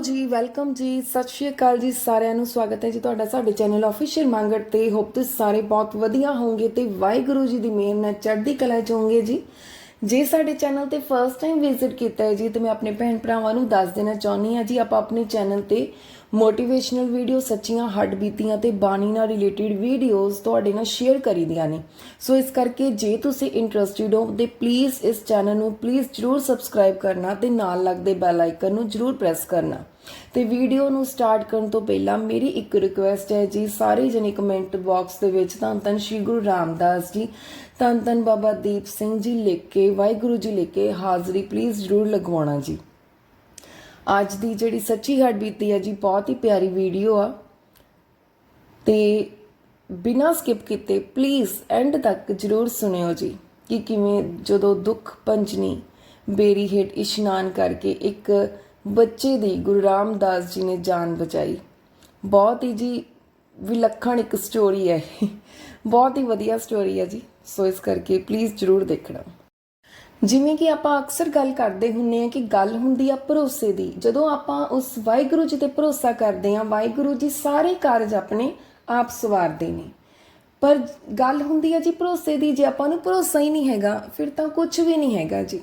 ਜੀ ਵੈਲਕਮ ਜੀ, ਸਤਿ ਸ਼੍ਰੀ ਅਕਾਲ ਜੀ, ਸਾਰਿਆਂ ਨੂੰ ਸਵਾਗਤ ਹੈ ਜੀ ਤੁਹਾਡਾ ਸਾਡੇ ਚੈਨਲ ਆਫੀਸ਼ੀਅਲ ਮੰਗੜ ਤੇ। ਹੋਪ ਤੁਸੀਂ ਸਾਰੇ ਬਹੁਤ ਵਧੀਆ ਹੋਵੋਗੇ ਤੇ ਵਾਹਿਗੁਰੂ ਜੀ ਦੀ ਮਿਹਰ ਨਾਲ ਚੜ੍ਹਦੀ ਕਲਾ ਚ ਹੋਵੋਗੇ ਜੀ। ਜੇ ਸਾਡੇ ਚੈਨਲ ਤੇ ਫਰਸਟ ਟਾਈਮ ਵਿਜ਼ਿਟ ਕੀਤਾ ਹੈ ਜੀ, ਤੇ ਮੈਂ ਆਪਣੇ ਭੈਣ ਭਰਾਵਾਂ ਨੂੰ ਦੱਸ ਦੇਣਾ ਚਾਹੁੰਦੀ ਹਾਂ ਜੀ, ਆਪਾਂ ਆਪਣੇ ਚੈਨਲ ਤੇ ਮੋਟੀਵੇਸ਼ਨਲ ਵੀਡੀਓ ਸੱਚੀਆਂ ਹੱਡ ਬੀਤੀਆਂ ਤੇ ਬਾਣੀ ਨਾਲ ਰਿਲੇਟਡ ਵੀਡੀਓਜ਼ ਤੁਹਾਡੇ ਨਾਲ ਸ਼ੇਅਰ ਕਰੀਦੀਆਂ ਨੇ। ਸੋ ਇਸ ਕਰਕੇ ਜੇ ਤੁਸੀਂ ਇੰਟਰਸਟਿਡ ਹੋ, ਤੇ ਪਲੀਜ਼ ਇਸ ਚੈਨਲ ਨੂੰ ਪਲੀਜ਼ ਜਰੂਰ ਸਬਸਕ੍ਰਾਈਬ ਕਰਨਾ ਤੇ ਨਾਲ ਲੱਗਦੇ ਬੈਲ ਆਈਕਨ ਨੂੰ ਜਰੂਰ ਪ੍ਰੈਸ ਕਰਨਾ। ਤੇ ਵੀਡੀਓ ਨੂੰ ਸਟਾਰਟ ਕਰਨ ਤੋਂ ਪਹਿਲਾਂ ਮੇਰੀ ਇੱਕ ਰਿਕੁਐਸਟ ਹੈ ਜੀ, ਸਾਰੇ ਜਣੇ ਕਮੈਂਟ ਬਾਕਸ ਦੇ ਵਿੱਚ ਧੰਨ ਧੰਨ ਸ਼੍ਰੀ ਗੁਰੂ ਰਾਮਦਾਸ ਜੀ, ਧੰਨ ਧੰਨ ਬਾਬਾ ਦੀਪ ਸਿੰਘ ਜੀ ਲਿਖ ਕੇ, ਵਾਹਿਗੁਰੂ ਜੀ ਲਿਖ ਕੇ ਹਾਜ਼ਰੀ ਪਲੀਜ਼ ਜਰੂਰ ਲਗਵਾਉਣਾ ਜੀ। ਅੱਜ ਦੀ ਜਿਹੜੀ ਸੱਚੀ ਹੱਡ ਬੀਤੀ ਹੈ ਜੀ, ਬਹੁਤ ਹੀ ਪਿਆਰੀ ਵੀਡੀਓ ਆ। ਤੇ ਬਿਨਾਂ ਸਕਿਪ ਕੀਤੇ ਪਲੀਜ਼ ਐਂਡ ਤੱਕ ਜਰੂਰ ਸੁਣਿਓ ਜੀ, ਕਿ ਕਿਵੇਂ ਜਦੋਂ ਦੁੱਖ ਪੰਜਨੀ ਬੇਰੀ ਹੇਠ ਇਸ਼ਨਾਨ ਕਰਕੇ ਇੱਕ ਬੱਚੇ ਦੀ ਗੁਰੂ ਰਾਮਦਾਸ ਜੀ ਨੇ ਜਾਨ ਬਚਾਈ। ਬਹੁਤ ਹੀ ਜੀ ਵਿਲੱਖਣ ਇੱਕ ਸਟੋਰੀ ਹੈ। ਇਹ। ਬਹੁਤ ਹੀ ਵਧੀਆ ਸਟੋਰੀ ਹੈ ਜੀ। ਸੋ ਇਸ ਕਰਕੇ ਪਲੀਜ਼ ਜਰੂਰ ਦੇਖਣਾ। ਜਿਵੇਂ ਕਿ ਆਪਾਂ ਅਕਸਰ ਗੱਲ ਕਰਦੇ ਹੁੰਨੇ ਆ ਕਿ ਗੱਲ ਹੁੰਦੀ ਆ ਭਰੋਸੇ ਦੀ। ਜਦੋਂ ਆਪਾਂ ਉਸ ਵਾਹਿਗੁਰੂ ਜੀ ਤੇ ਭਰੋਸਾ ਕਰਦੇ ਆ, ਵਾਹਿਗੁਰੂ ਜੀ ਸਾਰੇ ਕਾਰਜ ਆਪਣੇ ਆਪ ਸਵਾਰਦੇ ਨੇ। ਪਰ ਗੱਲ ਹੁੰਦੀ ਆ ਜੀ ਭਰੋਸੇ ਦੀ, ਜੇ ਆਪਾਂ ਨੂੰ ਭਰੋਸਾ ਹੀ ਨਹੀਂ ਹੈਗਾ, ਫਿਰ ਤਾਂ ਕੁਝ ਵੀ ਨਹੀਂ ਹੈਗਾ ਜੀ।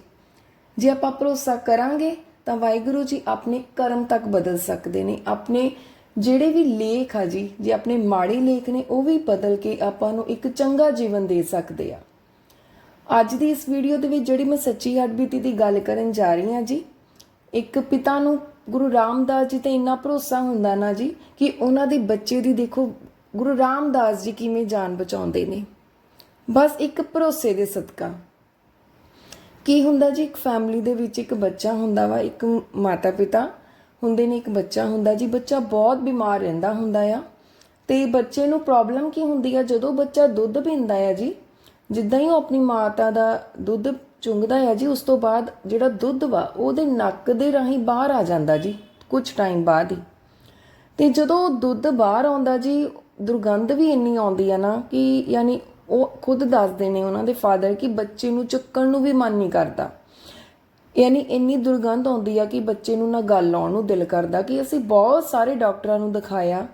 ਜੇ ਆਪਾਂ ਭਰੋਸਾ ਕਰਾਂਗੇ ਤਾਂ ਵਾਹਿਗੁਰੂ ਜੀ ਆਪਣੇ ਕਰਮ ਤੱਕ ਬਦਲ ਸਕਦੇ ਨੇ। ਆਪਣੇ ਜਿਹੜੇ ਵੀ ਲੇਖ ਆ ਜੀ, ਜੇ ਆਪਣੇ ਮਾੜੇ ਲੇਖ ਨੇ, ਉਹ ਵੀ ਬਦਲ ਕੇ ਆਪਾਂ ਨੂੰ ਇੱਕ ਚੰਗਾ ਜੀਵਨ ਦੇ ਸਕਦੇ ਆ। ਅੱਜ ਦੀ ਇਸ ਵੀਡੀਓ ਦੇ ਵਿੱਚ ਜਿਹੜੀ ਮੈਂ ਸੱਚੀ ਹੱਡਬੀਤੀ ਦੀ ਗੱਲ ਕਰਨ ਜਾ ਰਹੀ ਹਾਂ ਜੀ, ਇੱਕ ਪਿਤਾ ਨੂੰ ਗੁਰੂ ਰਾਮਦਾਸ ਜੀ ਤੇ ਇੰਨਾ ਭਰੋਸਾ ਹੁੰਦਾ ਨਾ ਜੀ ਕਿ ਉਹਨਾਂ ਦੇ ਬੱਚੇ ਦੀ ਦੇਖੋ, ਗੁਰੂ ਰਾਮਦਾਸ ਜੀ ਕਿਵੇਂ ਜਾਨ ਬਚਾਉਂਦੇ ਨੇ। ਬਸ ਇੱਕ ਭਰੋਸੇ ਦੇ ਸਦਕਾ। ਕੀ ਹੁੰਦਾ ਜੀ? ਇੱਕ ਫੈਮਿਲੀ ਦੇ ਵਿੱਚ ਇੱਕ ਬੱਚਾ ਹੁੰਦਾ ਵਾ, ਇੱਕ ਮਾਤਾ ਪਿਤਾ ਹੁੰਦੇ ਨੇ, ਇੱਕ ਬੱਚਾ ਹੁੰਦਾ ਜੀ। ਬੱਚਾ ਬਹੁਤ ਬਿਮਾਰ ਰਹਿੰਦਾ ਹੁੰਦਾ ਆ। ਤੇ ਬੱਚੇ ਨੂੰ ਪ੍ਰੋਬਲਮ ਕੀ ਹੁੰਦੀ ਆ? ਜਦੋਂ ਬੱਚਾ ਦੁੱਧ ਪੀਂਦਾ ਆ ਜੀ, ਜਿੱਦਾਂ ਹੀ ਉਹ ਆਪਣੀ ਮਾਤਾ ਦਾ ਦੁੱਧ ਚੁੰਗਦਾ ਆ ਜੀ, ਉਸ ਤੋਂ ਬਾਅਦ ਜਿਹੜਾ ਦੁੱਧ ਵਾ, ਉਹਦੇ ਨੱਕ ਦੇ ਰਾਹੀਂ ਬਾਹਰ ਆ ਜਾਂਦਾ ਜੀ ਕੁਝ ਟਾਈਮ ਬਾਅਦ ਹੀ। ਤੇ ਜਦੋਂ ਦੁੱਧ ਬਾਹਰ ਆਉਂਦਾ ਜੀ, ਦੁਰਗੰਧ ਵੀ ਇੰਨੀ ਆਉਂਦੀ ਆ ਨਾ ਕਿ ਯਾਨੀ ਉਹ ਖੁਦ ਦੱਸਦੇ ਨੇ ਉਹਨਾਂ ਦੇ ਫਾਦਰ ਕਿ ਬੱਚੇ ਨੂੰ ਚੱਕਣ ਨੂੰ ਵੀ ਮਨ ਨਹੀਂ ਕਰਦਾ। ਯਾਨੀ ਇੰਨੀ ਦੁਰਗੰਧ ਆਉਂਦੀ ਆ ਕਿ ਬੱਚੇ ਨੂੰ ਨਾ ਗੱਲ ਆਉਣ ਨੂੰ ਦਿਲ ਕਰਦਾ ਕਿ ਅਸੀਂ ਬਹੁਤ ਸਾਰੇ ਡਾਕਟਰਾਂ ਨੂੰ ਦਿਖਾਇਆ,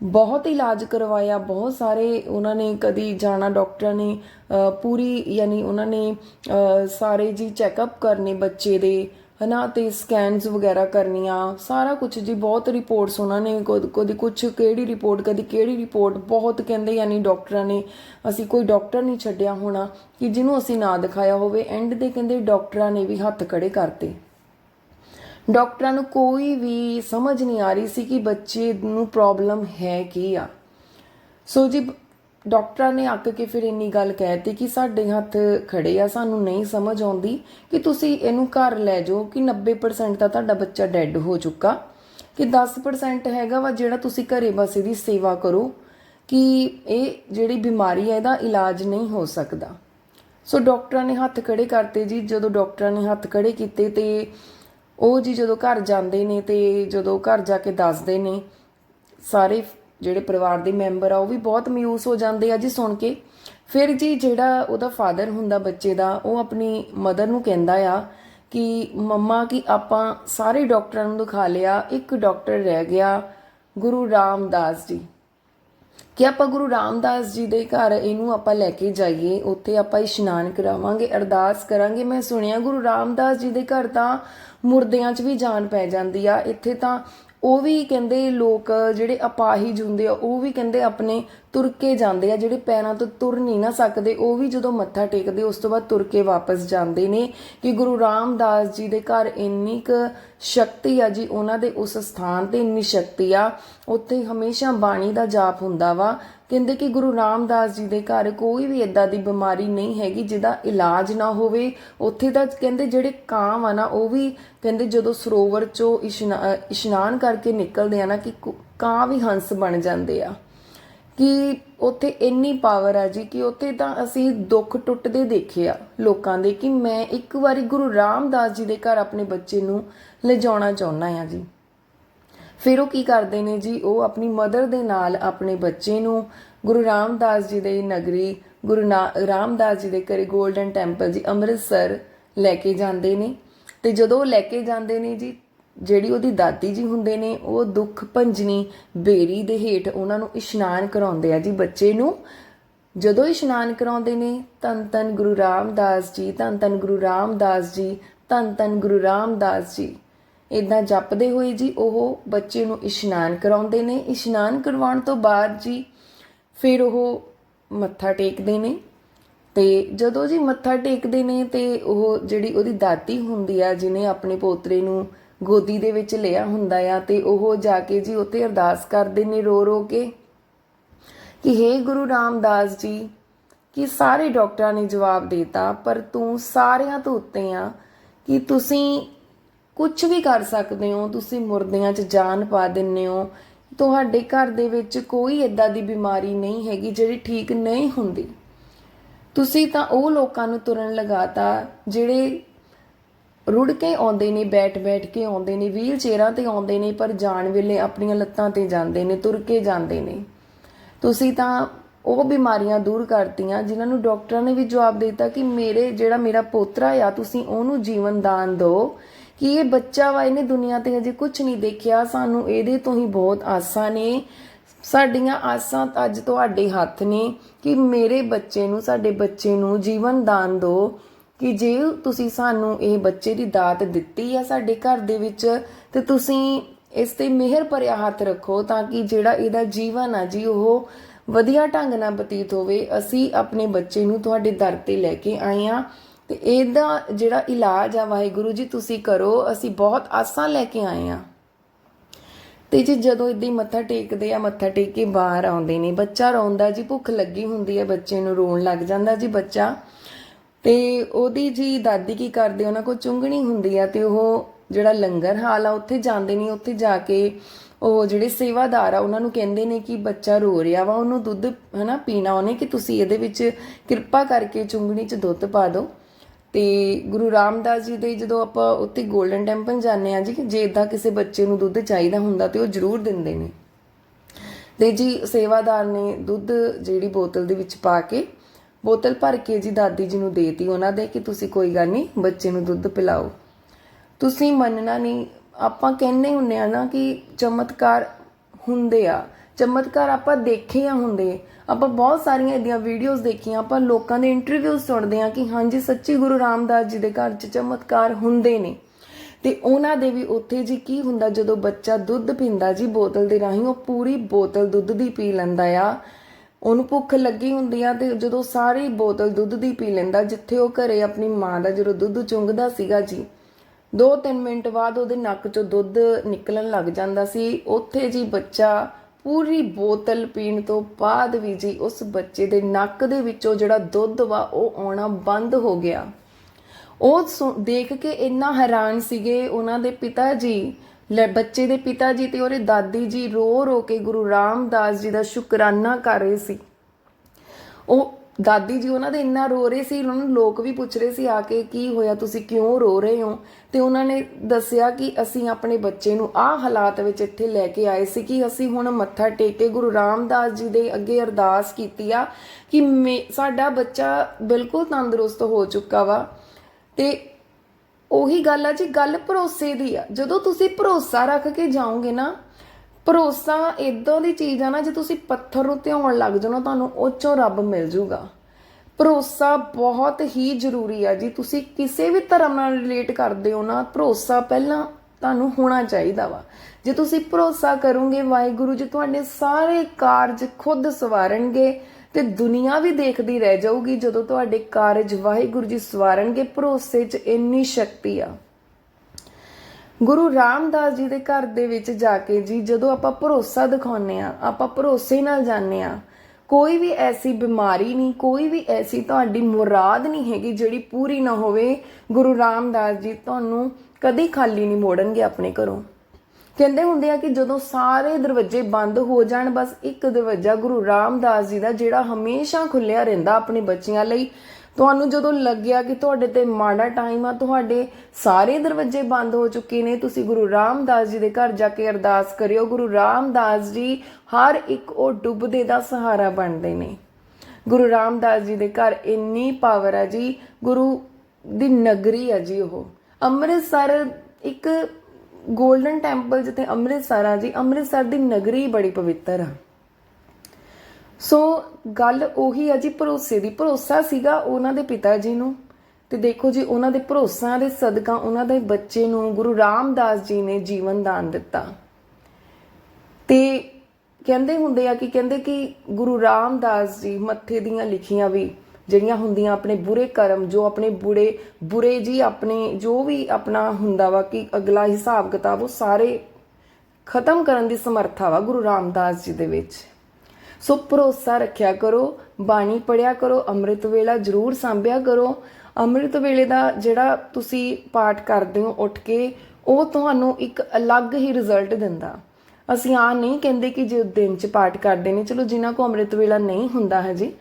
ਬਹੁਤ ਇਲਾਜ ਕਰਵਾਇਆ, ਬਹੁਤ ਸਾਰੇ ਉਹਨਾਂ ਨੇ ਕਦੀ ਜਾਣਾ ਡਾਕਟਰਾਂ ਨੇ ਪੂਰੀ ਯਾਨੀ ਉਹਨਾਂ ਨੇ ਸਾਰੇ ਜੀ ਚੈੱਕਅਪ ਕਰਨੇ ਬੱਚੇ ਦੇ ਹਨਾ, ਤੇ ਸਕੈਨਸ ਵਗੈਰਾ ਕਰਨੀਆਂ, ਸਾਰਾ ਕੁਝ ਜੀ, ਬਹੁਤ ਰਿਪੋਰਟਸ ਉਹਨਾਂ ਨੇ ਕਦ- ਕਦੀ ਕੁਝ ਕਿਹੜੀ ਰਿਪੋਰਟ ਕਦੀ ਕਿਹੜੀ ਰਿਪੋਰਟ ਬਹੁਤ ਕਹਿੰਦੇ ਯਾਨੀ ਡਾਕਟਰਾਂ ਨੇ, ਅਸੀਂ ਕੋਈ ਡਾਕਟਰ ਨਹੀਂ ਛੱਡਿਆ ਹੋਣਾ, ਕਿ ਜਿਹਨੂੰ ਅਸੀਂ ਨਾ ਦਿਖਾਇਆ ਹੋਵੇ ਐਂਡ ਦੇ ਕਹਿੰਦੇ ਡਾਕਟਰਾਂ ਨੇ ਵੀ ਹੱਥ ਖੜੇ ਕਰਤੇ। ਡਾਕਟਰਾਂ ਨੂੰ ਕੋਈ ਵੀ ਸਮਝ ਨਹੀਂ ਆ ਰਹੀ ਸੀ ਕਿ ਬੱਚੇ ਨੂੰ ਪ੍ਰੋਬਲਮ ਹੈ ਕੀ ਆ। ਸੋ ਜੀ ਡਾਕਟਰਾਂ ਨੇ ਅੱਕ ਕੇ ਫਿਰ ਇੰਨੀ ਗੱਲ ਕਹਿਤੀ ਕਿ ਸਾਡੇ ਹੱਥ ਖੜੇ ਆ, ਸਾਨੂੰ ਨਹੀਂ ਸਮਝ ਆਉਂਦੀ ਕਿ ਤੁਸੀਂ ਇਹਨੂੰ ਘਰ ਲੈ ਜਾਓ ਕਿ 90% ਤਾਂ ਤੁਹਾਡਾ ਬੱਚਾ ਡੈੱਡ ਹੋ ਚੁੱਕਾ। ਕਿ 10% ਹੈਗਾ ਵਾ ਜਿਹੜਾ ਤੁਸੀਂ ਘਰੇ ਬਸ ਇਹਦੀ ਸੇਵਾ ਕਰੋ ਕਿ ਇਹ ਜਿਹੜੀ ਬਿਮਾਰੀ ਹੈ ਇਹਦਾ ਇਲਾਜ ਨਹੀਂ ਹੋ ਸਕਦਾ। ਸੋ ਡਾਕਟਰਾਂ ਨੇ ਹੱਥ ਖੜੇ ਕਰਤੇ ਜੀ। ਜਦੋਂ ਡਾਕਟਰਾਂ ਨੇ ਹੱਥ ਖੜੇ ਕੀਤੇ ਤੇ ਉਹ ਜੀ ਜਦੋਂ ਘਰ ਜਾਂਦੇ ਨੇ ਤੇ ਜਦੋਂ ਘਰ ਜਾ ਕੇ ਦੱਸਦੇ ਨੇ, ਸਾਰੇ ਜਿਹੜੇ ਪਰਿਵਾਰ ਦੇ ਮੈਂਬਰ ਆ, ਉਹ ਵੀ ਬਹੁਤ ਮਿਊਸ ਹੋ ਜਾਂਦੇ ਆ ਜੀ ਸੁਣ ਕੇ। ਫਿਰ ਜੀ ਜਿਹੜਾ ਉਹਦਾ ਫਾਦਰ ਹੁੰਦਾ ਬੱਚੇ ਦਾ, ਉਹ ਆਪਣੀ ਮਦਰ ਨੂੰ ਕਹਿੰਦਾ ਆ ਕਿ, ਮੰਮਾ, ਕਿ ਆਪਾਂ ਸਾਰੇ ਡਾਕਟਰਾਂ ਨੂੰ ਦਿਖਾ ਲਿਆ, ਇੱਕ ਡਾਕਟਰ ਰਹਿ ਗਿਆ, ਗੁਰੂ ਰਾਮਦਾਸ ਜੀ। ਕਿ ਆਪਾਂ ਗੁਰੂ ਰਾਮਦਾਸ ਜੀ ਦੇ ਘਰ ਇਹਨੂੰ ਆਪਾਂ ਲੈ ਕੇ ਜਾਈਏ, ਉੱਥੇ ਆਪਾਂ ਇਸ਼ਨਾਨ ਕਰਾਵਾਂਗੇ, ਅਰਦਾਸ ਕਰਾਂਗੇ। ਮੈਂ ਸੁਣਿਆ ਗੁਰੂ ਰਾਮਦਾਸ ਜੀ ਦੇ ਘਰ ਤਾਂ ਮੁਰਦਿਆਂ 'ਚ ਵੀ ਜਾਨ ਪੈ ਜਾਂਦੀ ਆ, ਇੱਥੇ ਤਾਂ ਉਹ ਵੀ ਕਹਿੰਦੇ ਲੋਕ ਜਿਹੜੇ ਅਪਾਹਿਜ ਹੁੰਦੇ ਆ, ਉਹ ਵੀ ਕਹਿੰਦੇ ਆਪਣੇ ਤੁਰ ਕੇ ਜਾਂਦੇ ਆ, ਜਿਹੜੇ ਪੈਰਾਂ ਤੋਂ ਤੁਰ ਨਹੀਂ ਨਾ ਸਕਦੇ, ਉਹ ਵੀ ਜਦੋਂ ਮੱਥਾ ਟੇਕਦੇ, ਉਸ ਤੋਂ ਬਾਅਦ ਤੁਰ ਕੇ ਵਾਪਸ ਜਾਂਦੇ ਨੇ ਕਿ ਗੁਰੂ ਰਾਮਦਾਸ ਜੀ ਦੇ ਘਰ ਇੰਨੀ ਕੁ ਸ਼ਕਤੀ ਆ ਜੀ, ਉਹਨਾਂ ਦੇ ਉਸ ਸਥਾਨ ਤੇ ਇੰਨੀ ਸ਼ਕਤੀ ਆ, ਉੱਥੇ ਹਮੇਸ਼ਾ ਬਾਣੀ ਦਾ ਜਾਪ ਹੁੰਦਾ ਵਾ ਕਹਿੰਦੇ ਕਿ ਗੁਰੂ ਰਾਮਦਾਸ ਜੀ ਦੇ ਘਰ ਕੋਈ ਵੀ ਇਦਾਂ ਦੀ ਬਿਮਾਰੀ ਨਹੀਂ ਹੈਗੀ, ਜਿਹਦਾ ਇਲਾਜ ਨਾ ਹੋਵੇ। ਉੱਥੇ ਤਾਂ ਕਹਿੰਦੇ ਜਿਹੜੇ ਕਾਂ ਆ ਨਾ, ਉਹ ਵੀ ਕਹਿੰਦੇ ਜਦੋਂ ਸਰੋਵਰ ਚੋਂ ਇਸ਼ਨਾ- ਇਸ਼ਨਾਨ ਕਰਕੇ ਨਿਕਲਦੇ ਆ ਨਾ ਕਿ ਕਾਂ ਵੀ ਹੰਸ ਬਣ ਜਾਂਦੇ ਆ। ਕਿ ਉੱਥੇ ਇੰਨੀ ਪਾਵਰ ਆ ਜੀ ਕਿ ਉੱਥੇ ਤਾਂ ਅਸੀਂ ਦੁੱਖ ਟੁੱਟਦੇ ਦੇਖੇ ਆ ਲੋਕਾਂ ਦੇ ਕਿ ਮੈਂ ਇੱਕ ਵਾਰੀ ਗੁਰੂ ਰਾਮਦਾਸ ਜੀ ਦੇ ਘਰ ਆਪਣੇ ਬੱਚੇ ਨੂੰ ਲਿਜਾਉਣਾ ਚਾਹੁੰਦਾ ਆ ਜੀ। ਫਿਰ ਉਹ ਕੀ ਕਰਦੇ ਨੇ ਜੀ? ਉਹ ਆਪਣੀ ਮਦਰ ਦੇ ਨਾਲ ਆਪਣੇ ਬੱਚੇ ਨੂੰ ਗੁਰੂ ਰਾਮਦਾਸ ਜੀ ਦੇ ਨਗਰੀ, ਗੁਰੂ ਨਾ- ਰਾਮਦਾਸ ਜੀ ਦੇ ਘਰੇ 골ਡਨ ਟੈਂਪਲ ਜੀ ਅੰਮ੍ਰਿਤਸਰ ਲੈ ਕੇ ਜਾਂਦੇ ਨੇ। ਤੇ ਜਦੋਂ ਉਹ ਲੈ ਕੇ ਜਾਂਦੇ ਨੇ ਜੀ, ਜਿਹੜੀ ਉਹਦੀ ਦਾਦੀ ਜੀ ਹੁੰਦੇ ਨੇ, ਉਹ ਦੁੱਖ ਭੰਜਨੀ ਬੇਰੀ ਦੇ ਹੇਠ ਉਹਨਾਂ ਨੂੰ ਇਸ਼ਨਾਨ ਕਰਾਉਂਦੇ ਆ ਜੀ ਬੱਚੇ ਨੂੰ। ਜਦੋਂ ਇਸ਼ਨਾਨ ਕਰਾਉਂਦੇ ਨੇ ਤਨ ਤਨ ਗੁਰੂ ਰਾਮਦਾਸ ਜੀ ਤਨ ਤਨ ਗੁਰੂ ਰਾਮਦਾਸ ਜੀ ਤਨ ਤਨ ਗੁਰੂ ਰਾਮਦਾਸ ਜੀ। ਇਦਾਂ ਜਪਦੇ ਹੋਏ ਜੀ, ਉਹ ਬੱਚੇ ਨੂੰ ਇਸ਼ਨਾਨ ਕਰਾਉਂਦੇ ਨੇ। ਇਸ਼ਨਾਨ ਕਰਵਾਉਣ ਤੋਂ ਬਾਅਦ ਜੀ, ਫਿਰ ਉਹ ਮੱਥਾ ਟੇਕਦੇ ਨੇ। ਤੇ ਜਦੋਂ ਜੀ ਮੱਥਾ ਟੇਕਦੇ ਨੇ, ਤੇ ਉਹ ਜਿਹੜੀ ਉਹਦੀ ਦਾਦੀ ਹੁੰਦੀ ਆ, ਜਿਹਨੇ ਆਪਣੇ ਪੋਤਰੇ ਨੂੰ ਗੋਦੀ ਦੇ ਵਿੱਚ ਲਿਆ ਹੁੰਦਾ ਆ, ਤੇ ਉਹ ਜਾ ਕੇ ਜੀ ਉੱਥੇ ਅਰਦਾਸ ਕਰਦੇ ਨੇ ਰੋ ਰੋ ਕੇ ਕਿ हे ਗੁਰੂ ਰਾਮਦਾਸ ਜੀ, ਕਿ ਸਾਰੇ ਡਾਕਟਰਾਂ ਨੇ ਜਵਾਬ ਦਿੱਤਾ, ਪਰ ਤੂੰ ਸਾਰਿਆਂ ਤੋਂ ਉੱਤੇ ਆ, ਕਿ ਤੁਸੀਂ ਕੁਝ ਵੀ ਕਰ ਸਕਦੇ ਹੋ, ਤੁਸੀਂ ਮੁਰਦਿਆਂ 'ਚ ਜਾਨ ਪਾ ਦਿੰਨੇ ਹੋ। ਤੁਹਾਡੇ ਘਰ ਦੇ ਵਿੱਚ ਕੋਈ ਏਦਾਂ ਦੀ ਬਿਮਾਰੀ ਨਹੀਂ ਹੈਗੀ ਜਿਹੜੀ ਠੀਕ ਨਹੀਂ ਹੁੰਦੀ। ਤੁਸੀਂ ਤਾਂ ਉਹ ਲੋਕਾਂ ਨੂੰ ਤੁਰਨ ਲਗਾਤਾ, ਜਿਹੜੇ ਰੁੜ ਕੇ ਆਉਂਦੇ ਨੇ, ਬੈਠ ਬੈਠ ਕੇ ਆਉਂਦੇ ਨੇ, ਵੀਲ ਚੇਅਰਾਂ ਤੇ ਆਉਂਦੇ ਨੇ, ਪਰ ਜਾਣ ਵੇਲੇ ਆਪਣੀਆਂ ਲੱਤਾਂ ਤੇ ਜਾਂਦੇ ਨੇ, ਤੁਰ ਕੇ ਜਾਂਦੇ ਨੇ। ਤੁਸੀਂ ਤਾਂ ਉਹ ਬਿਮਾਰੀਆਂ ਦੂਰ ਕਰਤੀਆਂ, ਜਿਨ੍ਹਾਂ ਨੂੰ ਡਾਕਟਰਾਂ ਨੇ ਵੀ ਜਵਾਬ ਦਿੱਤਾ ਕਿ ਮੇਰੇ, ਜਿਹੜਾ ਮੇਰਾ ਪੋਤਰਾ ਆ, ਤੁਸੀਂ ਉਹਨੂੰ ਜੀਵਨ ਦਾਨ ਦਿਓ। ਕਿ ਇਹ ਬੱਚਾ ਵਾ, ਇਹਨੇ ਦੁਨੀਆ ਤੇ ਅਜੇ ਕੁਝ ਨਹੀਂ ਦੇਖਿਆ। ਸਾਨੂੰ ਇਹਦੇ ਤੋਂ ਹੀ ਬਹੁਤ ਆਸਾਂ ਨੇ। ਸਾਡੀਆਂ ਆਸਾਂ ਤਾਂ ਅੱਜ ਤੁਹਾਡੇ ਹੱਥ ਨੇ ਕਿ ਮੇਰੇ ਬੱਚੇ ਨੂੰ, ਸਾਡੇ ਬੱਚੇ ਨੂੰ ਜੀਵਨ ਦਾਨ ਦਿਓ ਕਿ ਜੇ ਤੁਸੀਂ ਸਾਨੂੰ ਇਹ ਬੱਚੇ ਦੀ ਦਾਤ ਦਿੱਤੀ ਆ ਸਾਡੇ ਘਰ ਦੇ ਵਿੱਚ, ਤੇ ਤੁਸੀਂ ਇਸ ਤੇ ਮਿਹਰ ਭਰਿਆ ਹੱਥ ਰੱਖੋ ਤਾਂ ਕਿ ਜਿਹੜਾ ਇਹਦਾ ਜੀਵਨ ਆ ਜੀ, ਉਹ ਵਧੀਆ ਢੰਗ ਨਾਲ ਬਤੀਤ ਹੋਵੇ। ਅਸੀਂ ਆਪਣੇ ਬੱਚੇ ਨੂੰ ਤੁਹਾਡੇ ਦਰ ਤੇ ਲੈ ਕੇ ਆਏ ਆ ਤੇ ਇਹਦਾ ਜਿਹੜਾ ਇਲਾਜ ਆ ਵਾਹਿਗੁਰੂ ਜੀ, ਤੁਸੀਂ ਕਰੋ, ਅਸੀਂ ਬਹੁਤ ਆਸਾਂ ਲੈ ਕੇ ਆਏ ਆ। ਤੇ ਜੀ ਜਦੋਂ ਇਦਾਂ ਮੱਥਾ ਟੇਕਦੇ ਆ, ਮੱਥਾ ਟੇਕ ਕੇ ਬਾਹਰ ਆਉਂਦੇ ਨੇ। ਬੱਚਾ ਰੋਂਦਾ ਜੀ, ਭੁੱਖ ਲੱਗੀ ਹੁੰਦੀ ਹੈ, ਬੱਚੇ ਨੂੰ ਰੋਣ ਲੱਗ ਜਾਂਦਾ ਜੀ ਬੱਚਾ। ਤੇ ਉਹਦੀ ਜੀ ਦਾਦੀ ਕੀ ਕਰਦੇ, ਉਹਨਾਂ ਕੋਲ ਚੁੰਗਣੀ ਹੁੰਦੀ ਆ ਤੇ ਉਹ ਜਿਹੜਾ ਲੰਗਰ ਹਾਲ ਆ, ਉੱਥੇ ਜਾਂਦੇ ਨੇ, ਉੱਥੇ ਜਾ ਕੇ ਉਹ ਜਿਹੜੇ ਸੇਵਾਦਾਰ ਆ, ਉਹਨਾਂ ਨੂੰ ਕਹਿੰਦੇ ਨੇ ਕਿ ਬੱਚਾ ਰੋ ਰਿਹਾ ਵਾ, ਉਹਨੂੰ ਦੁੱਧ ਹਨਾ ਪੀਣਾ ਉਹਨੇ, ਕਿ ਤੁਸੀਂ ਇਹਦੇ ਵਿੱਚ ਕਿਰਪਾ ਕਰਕੇ ਚੁੰਗਣੀ 'ਚ ਦੁੱਧ ਪਾ ਦਿਓ। ਤੇ ਗੁਰੂ ਰਾਮਦਾਸ ਜੀ ਦੇ ਜਦੋਂ ਆਪਾਂ ਉੱਥੇ 골ਡਨ ਟੈਂਪਲ ਜਾਂਦੇ ਆ ਜੀ, ਕਿ ਜੇ ਇਦਾਂ ਕਿਸੇ ਬੱਚੇ ਨੂੰ ਦੁੱਧ ਚਾਹੀਦਾ ਹੁੰਦਾ ਤੇ ਉਹ ਜ਼ਰੂਰ ਦਿੰਦੇ ਨੇ। ਤੇ ਜੀ ਸੇਵਾਦਾਰ ਨੇ ਦੁੱਧ ਜਿਹੜੀ ਬੋਤਲ ਦੇ ਵਿੱਚ ਪਾ ਕੇ ਬੋਤਲ ਭਰ ਕੇ ਜੀ ਦਾਦੀ ਜੀ ਨੂੰ ਦੇਤੀ ਉਹਨਾਂ ਦੇ ਕਿ ਤੁਸੀਂ ਕੋਈ ਗੱਲ ਨਹੀਂ, ਬੱਚੇ ਨੂੰ ਦੁੱਧ ਪਿਲਾਓ। ਤੁਸੀਂ ਮੰਨਣਾ ਨਹੀਂ, ਆਪਾਂ ਕਹਿੰਦੇ ਹੁੰਨੇ ਆ ਨਾ ਕਿ ਚਮਤਕਾਰ ਹੁੰਦੇ ਆ। ਚਮਤਕਾਰ ਆਪਾਂ ਦੇਖੇ ਆ ਹੁੰਦੇ। ਆਪਾਂ ਬਹੁਤ ਸਾਰੀਆਂ ਇਦੀਆਂ ਵੀਡੀਓਜ਼ ਦੇਖੀਆਂ। ਆਪਾਂ ਲੋਕਾਂ ਦੇ ਇੰਟਰਵਿਊਜ਼ ਸੁਣਦੇ ਆ ਕਿ ਹਾਂਜੀ, ਸੱਚੀ ਗੁਰੂ ਰਾਮਦਾਸ ਜੀ ਦੇ ਘਰ 'ਚ ਚਮਤਕਾਰ ਹੁੰਦੇ ਨੇ। ਤੇ ਉਹਨਾਂ ਦੇ ਵੀ ਉੱਥੇ ਜੀ ਕੀ ਹੁੰਦਾ, ਜਦੋਂ ਬੱਚਾ ਦੁੱਧ ਪੀਂਦਾ ਜੀ ਬੋਤਲ ਦੇ ਰਾਹੀਂ, ਉਹ ਪੂਰੀ ਬੋਤਲ ਦੁੱਧ ਦੀ ਪੀ ਲੈਂਦਾ ਆ। ਉਹਨੂੰ ਭੁੱਖ ਲੱਗੀ ਹੁੰਦੀ ਆ ਤੇ ਜਦੋਂ ਸਾਰੀ ਬੋਤਲ ਦੁੱਧ ਦੀ ਪੀ ਲੈਂਦਾ, ਜਿੱਥੇ ਉਹ ਘਰੇ ਆਪਣੀ ਮਾਂ ਦਾ ਜਦੋਂ ਦੁੱਧ ਚੁੰਗਦਾ ਸੀਗਾ ਜੀ 2-3 ਮਿੰਟ ਬਾਅਦ ਉਹਦੇ ਨੱਕ 'ਚੋਂ ਦੁੱਧ ਨਿਕਲਣ ਲੱਗ ਜਾਂਦਾ ਸੀ। ਉੱਥੇ ਜੀ ਬੱਚਾ ਪੂਰੀ ਬੋਤਲ ਪੀਣ ਤੋਂ ਬਾਅਦ ਵੀ ਜੀ ਉਸ ਬੱਚੇ ਦੇ ਨੱਕ ਦੇ ਵਿੱਚੋਂ ਜਿਹੜਾ ਦੁੱਧ ਵਾ, ਉਹ ਆਉਣਾ ਬੰਦ ਹੋ ਗਿਆ। ਉਹ ਸੁ- ਦੇਖ ਕੇ ਇੰਨਾ ਹੈਰਾਨ ਸੀਗੇ ਉਹਨਾਂ ਦੇ ਪਿਤਾ ਜੀ, ਲੈ ਬੱਚੇ ਦੇ ਪਿਤਾ ਜੀ ਤੇ ਉਹਦੇ ਦਾਦੀ ਜੀ ਰੋ ਰੋ ਕੇ ਗੁਰੂ ਰਾਮਦਾਸ ਜੀ ਦਾ ਸ਼ੁਕਰਾਨਾ ਕਰ ਰਹੇ ਸੀ। ਉਹ ਦਾਦੀ ਜੀ ਉਹਨਾਂ ਦੇ ਇੰਨਾ ਰੋ ਰਹੇ ਸੀ, ਉਹਨਾਂ ਨੂੰ ਲੋਕ ਵੀ ਪੁੱਛ ਰਹੇ ਸੀ ਆ ਕੇ ਕੀ ਹੋਇਆ, ਤੁਸੀਂ ਕਿਉਂ ਰੋ ਰਹੇ ਹੋ? ਤੇ ਉਹਨਾਂ ਨੇ ਦੱਸਿਆ ਕਿ ਅਸੀਂ ਆਪਣੇ ਬੱਚੇ ਨੂੰ ਆਹ ਹਾਲਾਤ ਵਿੱਚ ਇੱਥੇ ਲੈ ਕੇ ਆਏ ਸੀ ਕਿ ਅਸੀਂ ਹੁਣ ਮੱਥਾ ਟੇਕ ਕੇ ਗੁਰੂ ਰਾਮਦਾਸ ਜੀ ਦੇ ਅੱਗੇ ਅਰਦਾਸ ਕੀਤੀ ਆ ਕਿ ਮੇ- ਸਾਡਾ ਬੱਚਾ ਬਿਲਕੁਲ ਤੰਦਰੁਸਤ ਹੋ ਚੁੱਕਾ ਵਾ। ਤੇ ਉਹੀ ਗੱਲ ਆ ਜੀ, ਗੱਲ ਭਰੋਸੇ ਦੀ ਆ। ਜਦੋਂ ਤੁਸੀਂ ਭਰੋਸਾ ਰੱਖ ਕੇ ਜਾਓਗੇ ਨਾ, ਭਰੋਸਾ ਇਦਾਂ ਦੀ ਚੀਜ਼ ਆ ਨਾ, ਜੇ ਤੁਸੀਂ ਪੱਥਰ ਨੂੰ ਧਿਆਉਣ ਲੱਗ ਜਾਓ ਤੁਹਾਨੂੰ ਉਹ ਚੋਂ ਰੱਬ ਮਿਲ ਜੂਗਾ। ਭਰੋਸਾ ਬਹੁਤ ਹੀ ਜ਼ਰੂਰੀ ਆ ਜੀ। ਤੁਸੀਂ ਕਿਸੇ ਵੀ ਧਰਮ ਨਾਲ ਰਿਲੇਟ ਕਰਦੇ ਹੋ ਨਾ, ਭਰੋਸਾ ਪਹਿਲਾਂ ਤੁਹਾਨੂੰ ਹੋਣਾ ਚਾਹੀਦਾ ਵਾ। ਜੇ ਤੁਸੀਂ ਭਰੋਸਾ ਕਰੋਗੇ, ਵਾਹਿਗੁਰੂ ਜੀ ਤੁਹਾਡੇ ਸਾਰੇ ਕਾਰਜ ਖੁਦ ਸਵਾਰਨਗੇ ਤੇ ਦੁਨੀਆ ਵੀ ਦੇਖਦੀ ਰਹਿ ਜਾਊਗੀ ਜਦੋਂ ਤੁਹਾਡੇ ਕਾਰਜ ਵਾਹਿਗੁਰੂ ਜੀ ਸਵਾਰਨਗੇ, ਭਰੋਸੇ 'ਚ ਇੰਨੀ ਸ਼ਕਤੀ ਆ। ਗੁਰੂ ਰਾਮਦਾਸ ਜੀ ਦੇ ਘਰ ਦੇ ਵਿੱਚ ਜਾ ਕੇ ਜੀ, ਜਦੋਂ ਆਪਾਂ ਭਰੋਸਾ ਦਿਖਾਉਂਦੇ ਆ, ਆਪਾਂ ਭਰੋਸੇ ਨਾਲ ਜਾਂਦੇ ਆ ਕੋਈ ਵੀ ਐਸੀ ਬਿਮਾਰੀ ਨਹੀਂ, ਕੋਈ ਵੀ ਐਸੀ ਤੁਹਾਡੀ ਮੁਰਾਦ ਨਹੀਂ ਹੈਗੀ ਜਿਹੜੀ ਪੂਰੀ ਨਾ ਹੋਵੇ, ਗੁਰੂ ਰਾਮਦਾਸ ਜੀ ਤੁਹਾਨੂੰ ਕਦੇ ਖਾਲੀ ਨਹੀਂ ਮੋੜਨਗੇ ਆਪਣੇ ਘਰੋਂ। ਕਹਿੰਦੇ ਹੁੰਦੇ ਆ ਕਿ ਜਦੋਂ ਸਾਰੇ ਦਰਵਾਜ਼ੇ ਬੰਦ ਹੋ ਜਾਣ, ਬਸ ਇੱਕ ਦਰਵਾਜ਼ਾ ਗੁਰੂ ਰਾਮਦਾਸ ਜੀ ਦਾ ਜਿਹੜਾ ਹਮੇਸ਼ਾ ਖੁੱਲਿਆ ਰਹਿੰਦਾ ਆਪਣੇ ਬੱਚਿਆਂ ਲਈ ਤੁਹਾਨੂੰ ਜਦੋਂ ਲੱਗਿਆ ਕਿ ਤੁਹਾਡੇ ਤੇ ਮਾੜਾ ਟਾਈਮ ਆ, ਤੁਹਾਡੇ ਸਾਰੇ ਦਰਵਾਜ਼ੇ ਬੰਦ ਹੋ ਚੁੱਕੇ ਨੇ, ਤੁਸੀਂ ਗੁਰੂ ਰਾਮਦਾਸ ਜੀ ਦੇ ਘਰ ਜਾ ਕੇ ਅਰਦਾਸ ਕਰਿਓ। ਗੁਰੂ ਰਾਮਦਾਸ ਜੀ ਹਰ ਇੱਕ ਉਹ ਡੁੱਬਦੇ ਦਾ ਸਹਾਰਾ ਬਣਦੇ ਨੇ। ਗੁਰੂ ਰਾਮਦਾਸ ਜੀ ਦੇ ਘਰ ਇੰਨੀ ਪਾਵਰ ਆ ਜੀ, ਗੁਰੂ ਦੀ ਨਗਰੀ ਆ ਜੀ ਉਹ। ਅੰਮ੍ਰਿਤਸਰ ਇੱਕ ਗੋਲਡਨ ਟੈਂਪਲ ਜਿੱਥੇ ਅੰਮ੍ਰਿਤਸਰ ਆ ਜੀ, ਅੰਮ੍ਰਿਤਸਰ ਦੀ ਨਗਰੀ ਬੜੀ ਪਵਿੱਤਰ ਆ। ਸੋ ਗੱਲ ਉਹੀ ਆ ਜੀ ਭਰੋਸੇ ਦੀ। ਭਰੋਸਾ ਸੀਗਾ ਉਹਨਾਂ ਦੇ ਪਿਤਾ ਜੀ ਨੂੰ। ਤੇ ਦੇਖੋ ਜੀ, ਉਹਨਾਂ ਦੇ ਭਰੋਸਿਆਂ ਦੇ ਸਦਕਾ ਉਹਨਾਂ ਦੇ ਬੱਚੇ ਨੂੰ ਗੁਰੂ ਰਾਮਦਾਸ ਜੀ ਨੇ ਜੀਵਨ ਦਾਨ ਦਿੱਤਾ। ਤੇ ਕਹਿੰਦੇ ਹੁੰਦੇ ਆ ਕਿ ਕਹਿੰਦੇ ਕਿ ਗੁਰੂ ਰਾਮਦਾਸ ਜੀ ਮੱਥੇ ਦੀਆਂ ਲਿਖੀਆਂ ਵੀ ਜਿਹੜੀਆਂ ਹੁੰਦੀਆਂ ਆਪਣੇ ਬੁਰੇ ਕਰਮ, ਜੋ ਆਪਣੇ ਬੁਰੇ ਬੁਰੇ ਜੀ ਆਪਣੇ, ਜੋ ਵੀ ਆਪਣਾ ਹੁੰਦਾ ਵਾ ਕਿ ਅਗਲਾ ਹਿਸਾਬ ਕਿਤਾਬ ਉਹ ਸਾਰੇ ਖਤਮ ਕਰਨ ਦੀ ਸਮਰੱਥਾ ਵਾ ਗੁਰੂ ਰਾਮਦਾਸ ਜੀ ਦੇ ਵਿੱਚ। ਸੋ ਭਰੋਸਾ ਰੱਖਿਆ ਕਰੋ, ਬਾਣੀ ਪੜਿਆ ਕਰੋ, ਅੰਮ੍ਰਿਤ ਵੇਲਾ ਜ਼ਰੂਰ ਸੰਭਿਆ ਕਰੋ। ਅੰਮ੍ਰਿਤ ਵੇਲੇ ਦਾ ਜਿਹੜਾ ਤੁਸੀਂ ਪਾਠ ਕਰਦੇ ਹੋ ਉੱਠ ਕੇ, ਉਹ ਤੁਹਾਨੂੰ ਇੱਕ ਅਲੱਗ ਹੀ ਰਿਜ਼ਲਟ ਦਿੰਦਾ। ਅਸੀਂ ਆ ਨਹੀਂ ਕਹਿੰਦੇ ਕਿ ਜੇ ਦਿਨ ਚ ਪਾਠ ਕਰਦੇ ਨੇ, ਚਲੋ ਜਿਨ੍ਹਾਂ ਕੋ ਅੰਮ੍ਰਿਤ ਵੇਲਾ ਨਹੀਂ ਹੁੰਦਾ ਹੈ ਜੀ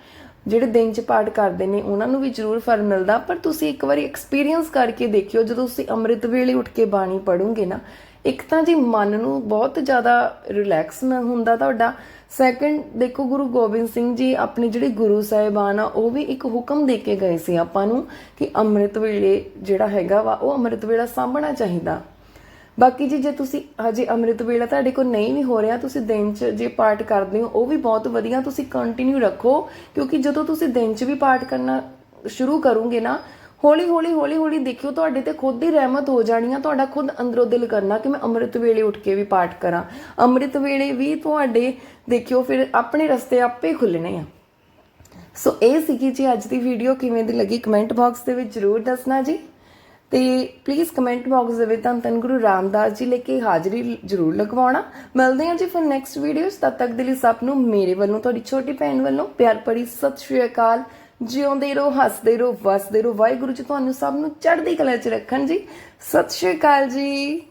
ਜਿਹੜੇ ਦਿਨ ਚ ਪਾਠ ਕਰਦੇ ਨੇ, ਉਹਨਾਂ ਨੂੰ ਵੀ ਜ਼ਰੂਰ ਫਲ ਮਿਲਦਾ। ਪਰ ਤੁਸੀਂ ਇੱਕ ਵਾਰੀ ਐਕਸਪੀਰੀਅੰਸ ਕਰਕੇ ਦੇਖਿਓ, ਜਦੋਂ ਤੁਸੀਂ ਅੰਮ੍ਰਿਤ ਵੇਲੇ ਉੱਠ ਕੇ ਬਾਣੀ ਪੜੋਗੇ ਨਾ ਇੱਕ ਤਾਂ ਜੀ ਮਨ ਨੂੰ ਬਹੁਤ ਜ਼ਿਆਦਾ ਰਿਲੈਕਸ ਹੁੰਦਾ ਤੁਹਾਡਾ। ਸੈਕੰਡ ਦੇਖੋ ਗੁਰੂ ਗੋਬਿੰਦ ਸਿੰਘ ਜੀ ਆਪਣੇ ਜਿਹੜੇ ਗੁਰੂ ਸਾਹਿਬਾਨ ਆ, ਉਹ ਵੀ ਇੱਕ ਹੁਕਮ ਦੇ ਕੇ ਗਏ ਸੀ ਆਪਾਂ ਨੂੰ ਕਿ ਅੰਮ੍ਰਿਤ ਵੇਲੇ ਜਿਹੜਾ ਹੈਗਾ ਵਾ, ਉਹ ਅੰਮ੍ਰਿਤ ਵੇਲਾ ਸਾਂਭਣਾ ਚਾਹੀਦਾ। ਬਾਕੀ ਜੀ, ਜੇ ਤੁਸੀਂ ਹਜੇ ਅੰਮ੍ਰਿਤ ਵੇਲਾ ਤੁਹਾਡੇ ਕੋਲ ਨਹੀਂ ਵੀ ਹੋ ਰਿਹਾ, ਤੁਸੀਂ ਦਿਨ 'ਚ ਜੇ ਪਾਠ ਕਰਦੇ ਹੋ, ਉਹ ਵੀ ਬਹੁਤ ਵਧੀਆ, ਤੁਸੀਂ ਕੰਟੀਨਿਊ ਰੱਖੋ। ਕਿਉਂਕਿ ਜਦੋਂ ਤੁਸੀਂ ਦਿਨ 'ਚ ਵੀ ਪਾਠ ਕਰਨਾ ਸ਼ੁਰੂ ਕਰੋਗੇ ਨਾ ਹੌਲੀ ਹੌਲੀ ਹੌਲੀ ਹੌਲੀ ਦੇਖਿਓ, ਤੁਹਾਡੇ ਤੇ ਖੁਦ ਹੀ ਰਹਿਮਤ ਹੋ ਜਾਣੀ ਆ। ਤੁਹਾਡਾ ਖੁਦ ਅੰਦਰੋਂ ਦਿਲ ਕਰਨਾ ਕਿ ਮੈਂ ਅੰਮ੍ਰਿਤ ਵੇਲੇ ਉੱਠ ਕੇ ਵੀ ਪਾਠ ਕਰਾਂ। ਅੰਮ੍ਰਿਤ ਵੇਲੇ ਵੀ ਤੁਹਾਡੇ ਦੇਖਿਓ, ਫਿਰ ਆਪਣੇ ਰਸਤੇ ਆਪੇ ਖੁੱਲਣੇ ਆ। ਸੋ ਇਹ ਸੀਗੀ ਜੀ ਅੱਜ ਦੀ ਵੀਡੀਓ ਕਿਵੇਂ ਦੀ ਲੱਗੀ ਕਮੈਂਟ ਬਾਕਸ ਦੇ ਵਿੱਚ ਜਰੂਰ ਦੱਸਣਾ ਜੀ। ਤੇ ਪਲੀਜ਼ ਕਮੈਂਟ ਬਾਕਸ ਦੇ ਵਿੱਚ ਧੰਨ ਧੰਨ ਗੁਰੂ ਰਾਮਦਾਸ ਜੀ ਲੈ ਕੇ ਹਾਜ਼ਰੀ ਜਰੂਰ ਲਗਵਾਉਣਾ। ਮਿਲਦੇ ਹਾਂ ਜੀ ਫਿਰ ਨੈਕਸਟ ਵੀਡੀਓਜ਼ ਤਦ ਤੱਕ ਦੇ ਲਈ ਸਭ ਨੂੰ ਮੇਰੇ ਵੱਲੋਂ, ਤੁਹਾਡੀ ਛੋਟੀ ਭੈਣ ਵੱਲੋਂ ਪਿਆਰ ਭਰੀ ਸਤਿ ਸ਼੍ਰੀ ਅਕਾਲ। ਜਿਉਂਦੇ ਰਹੋ, ਹੱਸਦੇ ਰਹੋ, ਵਸਦੇ ਰਹੋ। ਵਾਹਿਗੁਰੂ ਜੀ, ਤੁਹਾਨੂੰ ਸਭ ਨੂੰ ਚੜ੍ਹਦੀ ਕਲਾ 'ਚ ਰੱਖਣ ਜੀ। ਸਤਿ ਸ਼੍ਰੀ ਅਕਾਲ ਜੀ।